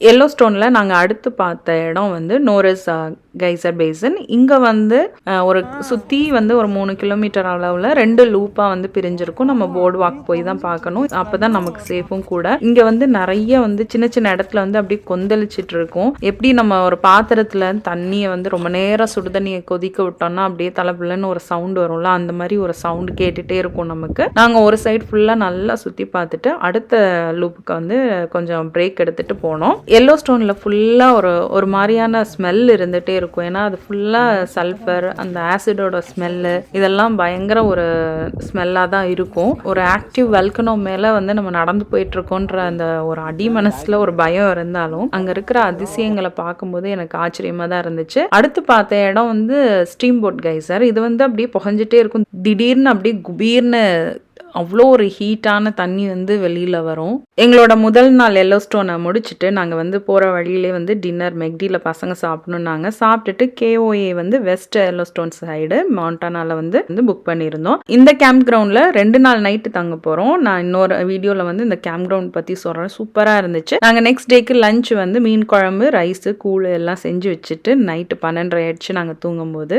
Yellow ஸ்டோனில் நாங்கள் அடுத்து பார்த்த இடம் வந்து நோரஸ் கைசர் பேசன் இங்கே வந்து அஹ், ஒரு சுற்றி வந்து ஒரு மூணு கிலோமீட்டர் அளவில் ரெண்டு லூப்பாக வந்து பிரிஞ்சிருக்கும். நம்ம போர்டு வாக் போய் தான் பார்க்கணும். அப்போ தான் நமக்கு சேஃபும் கூட. இங்கே வந்து நிறைய வந்து சின்ன சின்ன இடத்துல வந்து அப்படியே கொந்தளிச்சிட்டு இருக்கும். எப்படி நம்ம ஒரு பாத்திரத்தில் தண்ணியை வந்து ரொம்ப நேரம் சுடுதண்ணியை கொதிக்க விட்டோம்னா அப்படியே தலைப்புலன்னு ஒரு சவுண்ட் வரும்ல அந்த மாதிரி ஒரு சவுண்ட் கேட்டுகிட்டே இருக்கும் நமக்கு. நாங்கள் ஒரு சைடு ஃபுல்லாக நல்லா சுற்றி பார்த்துட்டு அடுத்த லூப்புக்கு வந்து கொஞ்சம் பிரேக் எடுத்துட்டு போனோம். எல்லோ ஸ்டோனில் ஃபுல்லாக ஒரு ஒரு மாதிரியான ஸ்மெல் இருந்துகிட்டே இருக்கும். ஏன்னா அது ஃபுல்லாக சல்ஃபர் அந்த ஆசிடோட ஸ்மெல்லு இதெல்லாம் பயங்கர ஒரு ஸ்மெல்லாக தான் இருக்கும். ஒரு ஆக்டிவ் வெல்கனோ மேலே வந்து நம்ம நடந்து போயிட்டுருக்கோன்ற அந்த ஒரு அடி மனசில் ஒரு பயம் இருந்தாலும் அங்கே இருக்கிற அதிசயங்களை பார்க்கும்போது எனக்கு ஆச்சரியமாக தான் இருந்துச்சு. அடுத்து பார்த்த இடம் வந்து ஸ்டீம் போட் கைசர் இது வந்து அப்படியே புகஞ்சிட்டே இருக்கும். திடீர்னு அப்படியே குபீர்னு அவ்வளோ ஒரு ஹீட்டான தண்ணி வந்து வெளியில் வரும். எங்களோட முதல் நாள் எல்லோ ஸ்டோனை முடிச்சுட்டு நாங்கள் வந்து போகிற வழியிலே வந்து டின்னர் மெக்டியில் பசங்க சாப்பிடணுன்னாங்க சாப்பிட்டுட்டு கேஓஏ வந்து வெஸ்ட் எல்லோ ஸ்டோன் சைடு மவுண்டானால வந்து வந்து புக் பண்ணியிருந்தோம். இந்த கேம்ப் கிரவுண்டில் ரெண்டு நாள் நைட்டு தங்க போகிறோம் நான் இன்னொரு வீடியோவில் வந்து இந்த கேம்ப் கிரவுண்ட் பற்றி சொல்கிறேன் சூப்பராக இருந்துச்சு. நாங்கள் நெக்ஸ்ட் டேக்கு லஞ்ச் வந்து மீன் குழம்பு ரைஸு கூழ் எல்லாம் செஞ்சு வச்சுட்டு நைட்டு பன்னெண்டரை ஆயிடுச்சு நாங்கள் தூங்கும்போது.